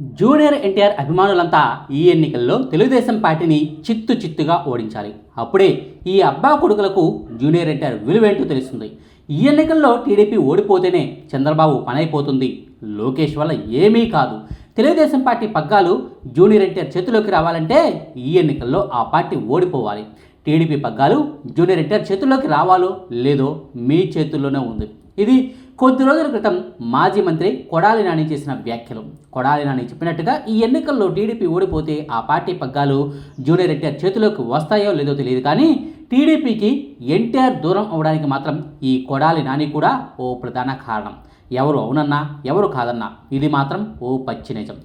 Junior NTR అభిమానులంతా ఈ ఎన్నికల్లో తెలుగుదేశం పార్టీని చిత్తు చిత్తుగా ఓడించాలి. అప్పుడే ఈ అబ్బా కొడుకులకు జూనియర్ ఎన్టీఆర్ విలువేంటో తెలుస్తుంది. ఈ ఎన్నికల్లో టీడీపీ ఓడిపోతేనే చంద్రబాబు పనైపోతుంది. లోకేష్ వల్ల ఏమీ కాదు. తెలుగుదేశం పార్టీ పగ్గాలు జూనియర్ ఎన్టీఆర్ చేతిలోకి రావాలంటే ఈ ఎన్నికల్లో ఆ పార్టీ ఓడిపోవాలి. టీడీపీ పగ్గాలు జూనియర్ ఎన్టీఆర్ చేతుల్లోకి రావాలో లేదో మీ చేతుల్లోనే ఉంది. ఇది కొద్ది రోజుల క్రితం మాజీ మంత్రి కొడాలి నాని చేసిన వ్యాఖ్యలు. కొడాలి నాని చెప్పినట్టుగా ఈ ఎన్నికల్లో టీడీపీ ఓడిపోతే ఆ పార్టీ పగ్గాలు జూనియర్ ఎన్టీఆర్ చేతిలోకి వస్తాయో లేదో తెలియదు కానీ టీడీపీకి ఎన్టీఆర్ దూరం అవడానికి మాత్రం ఈ కొడాలి నాని కూడా ఓ ప్రధాన కారణం. ఎవరు అవునన్నా ఎవరు కాదన్నా ఇది మాత్రం ఓ పచ్చి నిజం.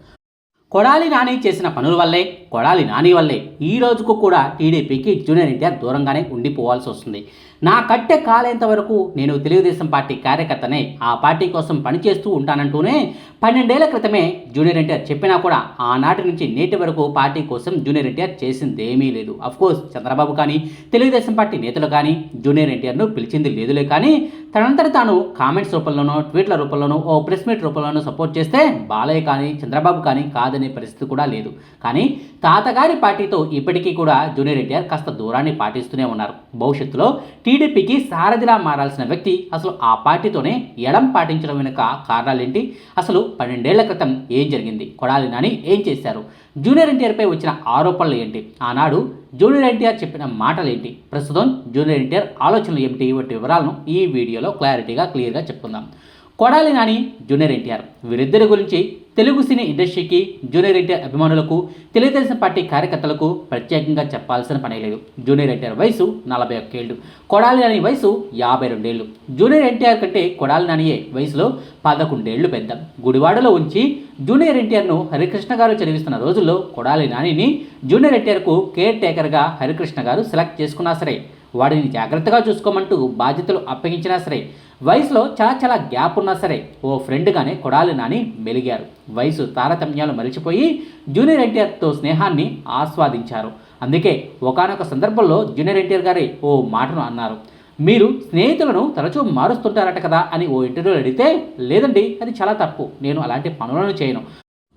కొడాలి నాని చేసిన పనుల వల్లే కొడాలి. నాని వల్లే. ఈ రోజుకు కూడా టీడీపీకి జూనియర్ ఎన్టీఆర్ దూరంగానే ఉండిపోవాల్సి వస్తుంది. నా కట్టె కాలేంత వరకు నేను తెలుగుదేశం పార్టీ కార్యకర్తనే. ఆ పార్టీ కోసం పనిచేస్తూ ఉంటానంటూనే పన్నెండేళ్ళ క్రితమే జూనియర్ ఎన్టీఆర్ చెప్పినా కూడా ఆనాటి నుంచి నేటి వరకు పార్టీ కోసం జూనియర్ ఎన్టీఆర్ చేసిందేమీ లేదు. కోర్స్ చంద్రబాబు కానీ తెలుగుదేశం పార్టీ నేతలు కానీ జూనియర్ ఎన్టీఆర్ను పిలిచింది లేదులే కానీ తనంతట తాను కామెంట్స్ రూపంలోనో ట్వీట్ల రూపంలోనో ఓ ప్రెస్ మీట్ రూపంలోనో సపోర్ట్ చేస్తే బాలయ్య కానీ చంద్రబాబు కానీ కాదనే పరిస్థితి కూడా లేదు. కానీ తాతగారి పార్టీతో ఇప్పటికీ కూడా జూనియర్ ఎన్టీఆర్ కాస్త దూరాన్ని పాటిస్తూనే ఉన్నారు. భవిష్యత్తులో టీడీపీకి సారథిలా మారాల్సిన వ్యక్తి అసలు ఆ పార్టీతోనే ఎడం పాటించడం వెనుక కారణాలేంటి? అసలు పన్నెండేళ్ళ క్రితం ఏం జరిగింది? కొడాలి నాని ఏం చేశారు? జూనియర్ ఎన్టీఆర్పై వచ్చిన ఆరోపణలు ఏంటి? ఆనాడు జూనియర్ ఎన్టీఆర్ చెప్పిన మాటలు ఏంటి ప్రస్తుతం జూనియర్ ఎన్టీఆర్ ఆలోచనలు ఏమిటి? వంటి వివరాలను ఈ వీడియోలో క్లారిటీగా క్లియర్గా చెప్పుకుందాం. కొడాలి నాని జూనియర్ ఎన్టీఆర్ వీరిద్దరి గురించి తెలుగు సినీ ఇండస్ట్రీకి జూనియర్ ఎన్టీఆర్ అభిమానులకు తెలుగుదేశం పార్టీ కార్యకర్తలకు ప్రత్యేకంగా చెప్పాల్సిన పని లేదు. జూనియర్ ఎన్టీఆర్ వయసు నలభై ఒక్కేళ్ళు కొడాలి నాని వయసు యాభై రెండేళ్ళు. జూనియర్ ఎన్టీఆర్ కంటే కొడాలి నానియే వయసులో పదకొండేళ్ళు పెద్ద. గుడివాడలో ఉంచి జూనియర్ ఎన్టీఆర్ను హరికృష్ణ గారు చదివిస్తున్న రోజుల్లో కొడాలి నానిని జూనియర్ ఎన్టీఆర్కు కేర్ టేకర్గా హరికృష్ణ గారు సెలెక్ట్ చేసుకున్నా సరే వాడిని జాగ్రత్తగా చూసుకోమంటూ బాధ్యతలు అప్పగించినా సరే వయసులో చాలా చాలా గ్యాప్ ఉన్నా సరే ఓ ఫ్రెండ్గానే కొడాలి నాని మెలిగారు. వయసు తారతమ్యాలు మరిచిపోయి జూనియర్ ఎన్టీఆర్తో స్నేహాన్ని ఆస్వాదించారు. అందుకే ఒకనొక సందర్భంలో జూనియర్ ఎన్టీఆర్ గారే ఓ మాటను అన్నారు. మీరు స్నేహితులను తరచూ మారుస్తుంటారట కదా అని ఓ ఇంటర్వ్యూలో అడిగితే లేదండి అది చాలా తప్పు. నేను అలాంటి పనులను చేయను.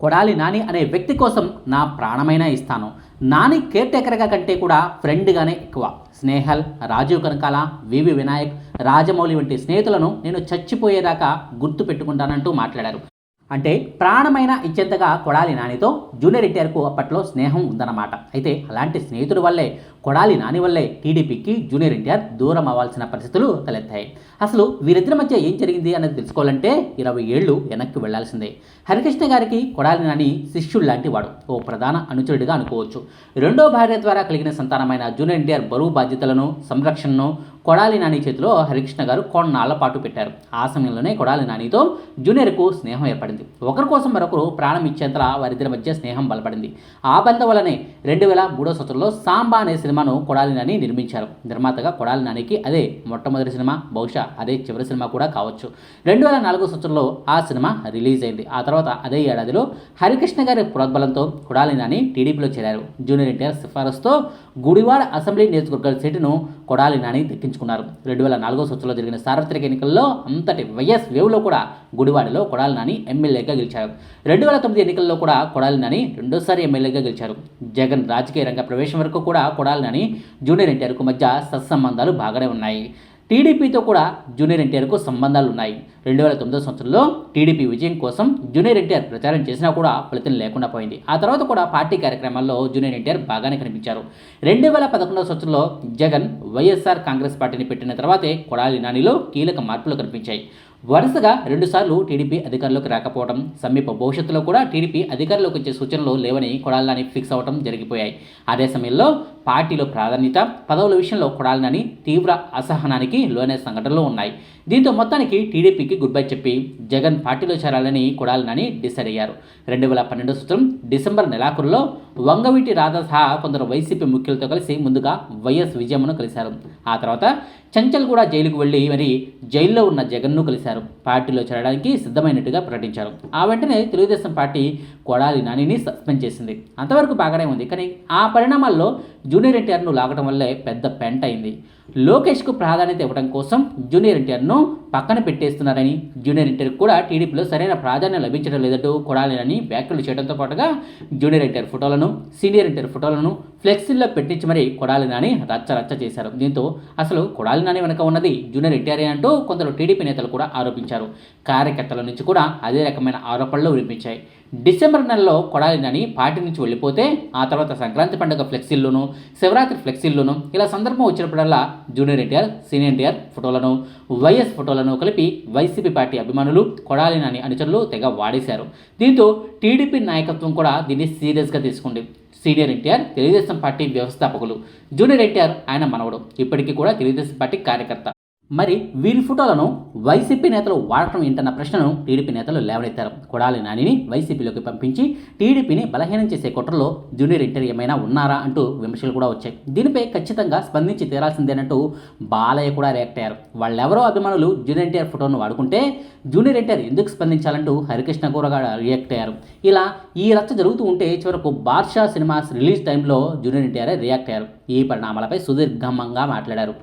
కొడాలి నాని అనే వ్యక్తి కోసం నా ప్రాణమైనా ఇస్తాను. నాని కేర్ టేకర్గా కంటే కూడా ఫ్రెండ్గానే ఎక్కువ. స్నేహల్ రాజీవ్ కనకాల వివి వినాయక్ రాజమౌళి వంటి స్నేహితులను నేను చచ్చిపోయేదాకా గుర్తు పెట్టుకుంటానంటూ మాట్లాడారు. అంటే ప్రాణమైన ఇచ్చేంతగా కొడాలి నానితో జూనియర్ ఎన్టీఆర్కు అప్పట్లో స్నేహం ఉందన్నమాట. అయితే అలాంటి స్నేహితుడి వల్లే కొడాలి నాని వల్లే టీడీపీకి జూనియర్ ఎన్టీఆర్ దూరం అవ్వాల్సిన పరిస్థితులు తలెత్తాయి. అసలు వీరిద్దరి మధ్య ఏం జరిగింది అనేది తెలుసుకోవాలంటే ఇరవై ఏళ్ళు వెనక్కి వెళ్ళాల్సిందే. హరికృష్ణ గారికి కొడాలి నాని శిష్యుడు లాంటి వాడు. ఓ ప్రధాన అనుచరుడిగా అనుకోవచ్చు. రెండో భార్య ద్వారా కలిగిన సంతానమైన జూనియర్ ఎన్టీఆర్ బరువు బాధ్యతలను సంరక్షణను కొడాలి నాని చేతిలో హరికృష్ణ గారు కొన్నాళ్ళ పాటు పెట్టారు. ఆ సమయంలోనే కొడాలి నానితో జూనియర్కు స్నేహం ఏర్పడింది. ఒకరి కోసం మరొకరు ప్రాణం ఇచ్చేంతలా వారిద్దరి మధ్య స్నేహం బలపడింది. ఆ బంధం వల్లనే రెండు వేల మూడో సంవత్సరంలో సాంబా అనే సినిమాను కొడాలి నాని నిర్మించారు. నిర్మాతగా కొడాలి నానికి అదే మొట్టమొదటి సినిమా బహుశా అదే చివరి సినిమా కూడా కావచ్చు. రెండు వేల నాలుగో సంవత్సరంలో ఆ సినిమా రిలీజ్ అయింది. ఆ తర్వాత అదే ఏడాదిలో హరికృష్ణ గారి ప్రోద్బలంతో కొడాలి నాని టీడీపీలో చేరారు. జూనియర్ ఎన్టీఆర్ సిఫారసుతో గుడివాడ అసెంబ్లీ నియోజకవర్గ సీటును కొడాలి నాని దక్కించుకున్నారు రెండు వేల నాలుగో సంవత్సరంలో జరిగిన సార్వత్రిక ఎన్నికల్లో అంతటి వైఎస్ వేవ్లో కూడా గుడివాడలో కొడాలి నాని ఎమ్మెల్యేగా గెలిచారు. రెండు వేల తొమ్మిది ఎన్నికల్లో కూడా కొడాలి నాని రెండోసారి ఎమ్మెల్యేగా గెలిచారు. జగన్ రాజకీయ రంగ ప్రవేశం వరకు కూడా కొడాలి నాని జూనియర్ ఎన్టీఆర్కు మధ్య సత్సంబంధాలు బాగానే ఉన్నాయి. టీడీపీతో కూడా జూనియర్ ఎన్టీఆర్కు సంబంధాలు ఉన్నాయి రెండు వేల తొమ్మిదో సంవత్సరంలో టీడీపీ విజయం కోసం జూనియర్ ఎన్టీఆర్ ప్రచారం చేసినా కూడా ఫలితం లేకుండా పోయింది. ఆ తర్వాత కూడా పార్టీ కార్యక్రమాల్లో జూనియర్ ఎన్టీఆర్ బాగానే కనిపించారు. రెండు వేల పదకొండవ సంవత్సరంలో జగన్ వైఎస్ఆర్ కాంగ్రెస్ పార్టీని పెట్టిన తర్వాతే కొడాలి నానిలో కీలక మార్పులు కనిపించాయి. వరుసగా రెండుసార్లు టీడీపీ అధికారంలోకి రాకపోవడం సమీప భవిష్యత్తులో కూడా టీడీపీ అధికారంలోకి వచ్చే సూచనలు లేవని కొడాలని ఫిక్స్ అవ్వడం జరిగిపోయాయి. అదే సమయంలో పార్టీలో ప్రాధాన్యత పదవుల విషయంలో కొడాలని తీవ్ర అసహనానికి లోనే సంఘటనలు ఉన్నాయి. దీంతో మొత్తానికి టీడీపీకి గుడ్ బై చెప్పి జగన్ పార్టీలో చేరాలని కొడాలని డిసైడ్ అయ్యారు. రెండు వేల పన్నెండు సంవత్సరం డిసెంబర్ నెలాఖరులో వంగవీటి రాధా సహా కొందరు వైసీపీ ముఖ్యులతో కలిసి ముందుగా వైఎస్ విజయమ్మను కలిశారు. ఆ తర్వాత చంచల్ కూడా జైలుకు వెళ్ళి మరి జైల్లో ఉన్న జగన్ను కలిశారు. పార్టీలో చేరడానికి సిద్ధమైనట్టుగా ప్రకటించారు. ఆ వెంటనే తెలుగుదేశం పార్టీ కొడాలి నానిని సస్పెండ్ చేసింది. అంతవరకు బాగానే ఉంది. కానీ ఆ పరిణామాల్లో జూ జూనియర్ ఎన్టీఆర్ను లాగడం వల్లే పెద్ద పెంట అయింది. లోకేష్కు ప్రాధాన్యత ఇవ్వడం కోసం జూనియర్ ఎన్టీఆర్ను పక్కన పెట్టేస్తున్నారని జూనియర్ ఎన్టీఆర్ కూడా టీడీపీలో సరైన ప్రాధాన్యం లభించడం లేదంటూ కొడాలినని వ్యాఖ్యలు చేయడంతో పాటుగా జూనియర్ ఎన్టీఆర్ ఫోటోలను సీనియర్ ఎన్టీఆర్ ఫోటోలను ఫ్లెక్సీల్లో పెట్టించి మరీ కొడాలి నాని రచ్చ రచ్చ చేశారు. దీంతో అసలు కొడాలి నాని వెనక ఉన్నది జూనియర్ ఎన్టీఆర్ అంటూ కొందరు టీడీపీ నేతలు కూడా ఆరోపించారు. కార్యకర్తల నుంచి కూడా అదే రకమైన ఆరోపణలు వినిపించాయి. డిసెంబర్ నెలలో కొడాలినని పార్టీ నుంచి వెళ్ళిపోతే ఆ తర్వాత సంక్రాంతి పండుగ ఫ్లెక్సీల్లోనూ శివరాత్రి ఫ్లెక్సీల్లోనూ ఇలా సందర్భం వచ్చినప్పుడల్లా జూనియర్ ఎన్టీఆర్ సీనియర్ ఎన్టీఆర్ ఫోటోలను వైఎస్ ఫోటోలను కలిపి వైసీపీ పార్టీ అభిమానులు కొడాలి నాని అనుచరులు తెగ వాడేశారు. దీంతో టీడీపీ నాయకత్వం కూడా దీన్ని సీరియస్గా తీసుకుంది. సీనియర్ ఎన్టీఆర్ తెలుగుదేశం పార్టీ వ్యవస్థాపకులు. జూనియర్ ఎన్టీఆర్ ఆయన మనవడు. ఇప్పటికీ కూడా తెలుగుదేశం పార్టీ కార్యకర్త. మరి వీరి ఫోటోలను వైసీపీ నేతలు వాడటం ఏంటన్న ప్రశ్నను టీడీపీ నేతలు లేవనెత్తారు. కొడాలి నానిని వైసీపీలోకి పంపించి టీడీపీని బలహీనం చేసే కుట్రలో జూనియర్ ఇంటర్ ఏమైనా ఉన్నారా అంటూ విమర్శలు కూడా వచ్చాయి. దీనిపై ఖచ్చితంగా స్పందించి తీరాల్సిందేనంటూ బాలయ్య కూడా రియాక్ట్ అయ్యారు. వాళ్ళెవరో అభిమానులు జూనియర్ ఎన్టీఆర్ ఫోటోను వాడుకుంటే జూనియర్ ఎన్టీఆర్ ఎందుకు స్పందించాలంటూ హరికృష్ణ కూడా రియాక్ట్ అయ్యారు. ఇలా ఈ రచ్చ జరుగుతూ ఉంటే చివరకు బాద్షా సినిమాస్ రిలీజ్ టైంలో జూనియర్ ఎన్టీఆర్ రియాక్ట్ అయ్యారు. ఈ పరిణామాలపై సుదీర్ఘంగా మాట్లాడారు.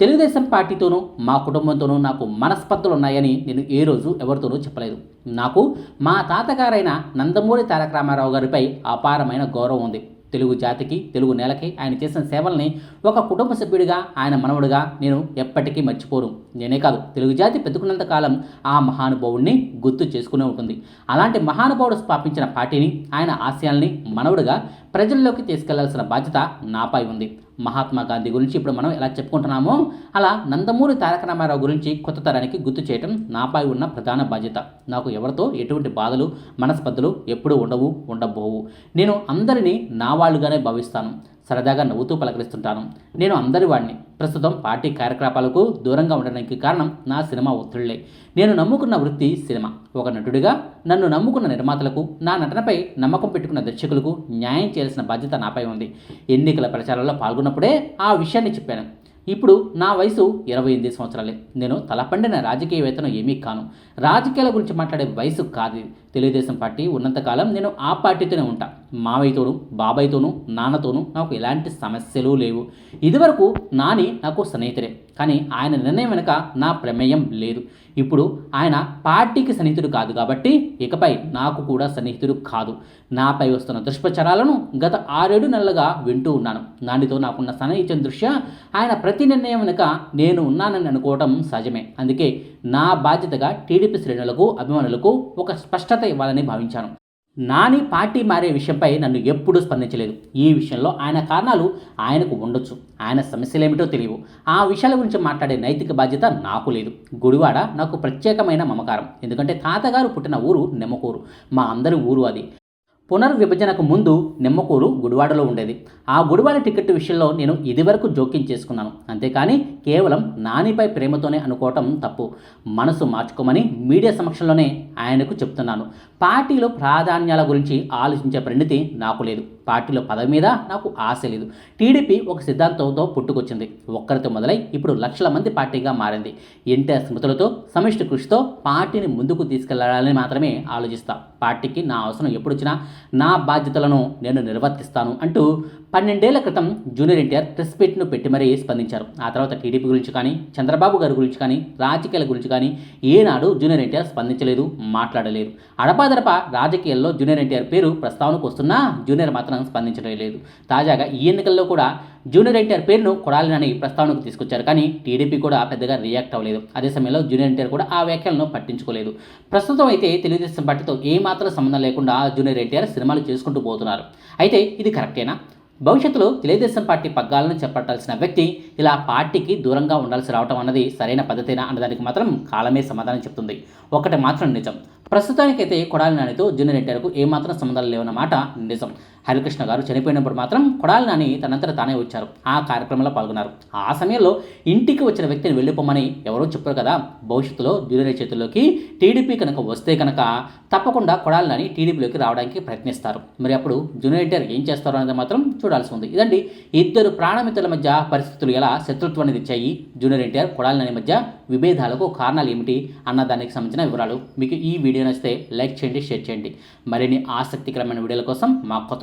తెలుగుదేశం పార్టీతోనూ మా కుటుంబంతోనూ నాకు మనస్పర్ధలు ఉన్నాయని నేను ఏ రోజు ఎవరితోనూ చెప్పలేదు. నాకు మా తాతగారైన నందమూరి తారక రామారావు గారిపై అపారమైన గౌరవం ఉంది. తెలుగు జాతికి తెలుగు నేలకి ఆయన చేసిన సేవల్ని ఒక కుటుంబ సభ్యుడిగా ఆయన మనవడిగా నేను ఎప్పటికీ మర్చిపోను. నేనే కాదు తెలుగు జాతి పెట్టుకున్నంత కాలం ఆ మహానుభావుడిని గుర్తు చేసుకునే ఉంటుంది. అలాంటి మహానుభావుడు స్థాపించిన పార్టీని ఆయన ఆశయాల్ని మనవుడిగా ప్రజల్లోకి తీసుకెళ్ళాల్సిన బాధ్యత నాపై ఉంది. మహాత్మా గాంధీ గురించి ఇప్పుడు మనం ఎలా చెప్పుకుంటున్నామో అలా నందమూరి తారక రామారావు గురించి కొత్త తరానికి గుర్తు చేయడం నాపై ఉన్న ప్రధాన బాధ్యత. నాకు ఎవరితో ఎటువంటి బాధలు మనస్పర్ధలు ఎప్పుడూ ఉండవు ఉండబోవు. నేను అందరినీ నా వాళ్ళుగానే భావిస్తాను. సరదాగా నవ్వుతూ పలకరిస్తుంటాను. నేను అందరి వాడిని ప్రస్తుతం పార్టీ కార్యకలాపాలకు దూరంగా ఉండడానికి కారణం నా సినిమా ఒత్తిళ్ళే. నేను నమ్ముకున్న వృత్తి సినిమా. ఒక నటుడిగా నన్ను నమ్ముకున్న నిర్మాతలకు నా నటనపై నమ్మకం పెట్టుకున్న దర్శకులకు న్యాయం చేయాల్సిన బాధ్యత నాపై ఉంది. ఎన్నికల ప్రచారంలో పాల్గొన్నప్పుడే ఆ విషయాన్ని చెప్పాను. ఇప్పుడు నా వయసు ఇరవై ఎనిమిది సంవత్సరాలే. నేను తలపండిన రాజకీయవేత్తను ఏమీ కాను. రాజకీయాల గురించి మాట్లాడే వయసు కాదు. తెలుగుదేశం పార్టీ ఉన్నంతకాలం నేను ఆ పార్టీతోనే ఉంటా. మావయ్యతోనూ బాబాయ్తోనూ నాన్నతోనూ నాకు ఎలాంటి సమస్యలు లేవు. ఇదివరకు నాని నాకు స్నేహితుడే. కానీ ఆయన నిర్ణయం వెనుక నా ప్రమేయం లేదు. ఇప్పుడు ఆయన పార్టీకి సన్నిహితుడు కాదు కాబట్టి ఇకపై నాకు కూడా సన్నిహితుడు కాదు. నాపై వస్తున్న దుష్ప్రచారాలను గత ఆరేడు నెలలుగా వింటూ ఉన్నాను. నానితో నాకున్న సన్నిహితం దృష్ట్యా ఆయన ప్రతి నిర్ణయం వెనుక నేను ఉన్నానని అనుకోవటం సహజమే. అందుకే నా బాధ్యతగా టీడీపీ శ్రేణులకు అభిమానులకు ఒక స్పష్టత ఇవ్వాలని భావించాను. నాని పార్టీ మారే విషయంపై నన్ను ఎప్పుడూ స్పందించలేదు. ఈ విషయంలో ఆయన కారణాలు ఆయనకు ఉండొచ్చు. ఆయన సమస్యలేమిటో తెలియవు. ఆ విషయాల గురించి మాట్లాడే నైతిక బాధ్యత నాకు లేదు. గుడివాడ నాకు ప్రత్యేకమైన మమకారం. ఎందుకంటే తాతగారు పుట్టిన ఊరు నెమ్మకూరు మా అందరి ఊరు అది. పునర్విభజనకు ముందు నిమ్మకూరు గుడివాడలో ఉండేది. ఆ గుడివాడ టికెట్ విషయంలో నేను ఇదివరకు జోక్యం చేసుకున్నాను. అంతేకాని కేవలం నానిపై ప్రేమతోనే అనుకోవటం తప్పు. మనసు మార్చుకోమని మీడియా సమక్షంలోనే ఆయనకు చెప్తున్నాను. పార్టీలో ప్రాధాన్యాల గురించి ఆలోచించే పరిణితి నాకు లేదు. పార్టీలో పదవి మీద నాకు ఆశ లేదు. టీడీపీ ఒక సిద్ధాంతంతో పుట్టుకొచ్చింది. ఒక్కరితో మొదలై ఇప్పుడు లక్షల మంది పార్టీగా మారింది. ఎన్టీఆర్ స్మృతులతో సమిష్టి కృషితో పార్టీని ముందుకు తీసుకెళ్ళాలని మాత్రమే ఆలోచిస్తా. పార్టీకి నా అవసరం ఎప్పుడొచ్చినా నా బాధ్యతలను నేను నిర్వర్తిస్తాను అంటూ పన్నెండేళ్ళ క్రితం జూనియర్ ఎన్టీఆర్ ప్రెస్ మీట్ను పెట్టి మరీ స్పందించారు. ఆ తర్వాత టీడీపీ గురించి కానీ చంద్రబాబు గారి గురించి కానీ రాజకీయాల గురించి కానీ ఏనాడు జూనియర్ ఎన్టీఆర్ స్పందించలేదు మాట్లాడలేదు. అడపాదడప రాజకీయాల్లో జూనియర్ ఎన్టీఆర్ పేరు ప్రస్తావనకు వస్తున్నా జూనియర్ మాత్రం స్పందించడం లేదు. తాజాగా ఈ ఎన్నికల్లో కూడా జూనియర్ ఎన్టీఆర్ పేరును కొడాలని ప్రస్తావనకు తీసుకొచ్చారు. కానీ టీడీపీ కూడా పెద్దగా రియాక్ట్ అవ్వలేదు. అదే సమయంలో జూనియర్ ఎన్టీఆర్ కూడా ఆ వ్యాఖ్యలను పట్టించుకోలేదు. ప్రస్తుతం అయితే తెలుగుదేశం పార్టీతో ఏమాత్రం సంబంధం లేకుండా జూనియర్ ఎన్టీఆర్ సినిమాలు చేసుకుంటూ పోతున్నారు. అయితే ఇది కరెక్టేనా? భవిష్యత్తులో తెలుగుదేశం పార్టీ పగ్గాలను చేపట్టాల్సిన వ్యక్తి ఇలా పార్టీకి దూరంగా ఉండాల్సి రావటం అన్నది సరైన పద్ధతేనా అన్నదానికి మాత్రం కాలమే సమాధానం చెప్తుంది. ఒకటి మాత్రం నిజం. ప్రస్తుతానికైతే కొడాలి నానితో జూనియర్ ఎన్టీఆర్కు ఏమాత్రం సంబంధాలు లేవన్న మాట నిజం. హరికృష్ణ గారు చనిపోయినప్పుడు మాత్రం కొడాలి నాని తనంతట తానే వచ్చారు. ఆ కార్యక్రమంలో పాల్గొన్నారు. ఆ సమయంలో ఇంటికి వచ్చిన వ్యక్తిని వెళ్ళిపోమని ఎవరో చెప్పారు కదా. భవిష్యత్తులో జూనియర్ చేతుల్లోకి టీడీపీ కనుక వస్తే కనుక తప్పకుండా కొడాలి నాని టీడీపీలోకి రావడానికి ప్రయత్నిస్తారు. మరి అప్పుడు జూనియర్ ఎన్టీఆర్ ఏం చేస్తారో అనేది మాత్రం చూడాల్సి ఉంది. ఇదండి ఇద్దరు ప్రాణమిత్రుల మధ్య పరిస్థితులు ఎలా శత్రుత్వాన్ని తెచ్చాయి? జూనియర్ ఎన్టీఆర్ కొడాలి నాని మధ్య విభేదాలకు కారణాలు ఏమిటి అన్న దానికి సంబంధించిన వివరాలు మీకు ఈ వీడియో నచ్చితే లైక్ చేయండి షేర్ చేయండి. మరిన్ని ఆసక్తికరమైన వీడియోల కోసం మా కొత్త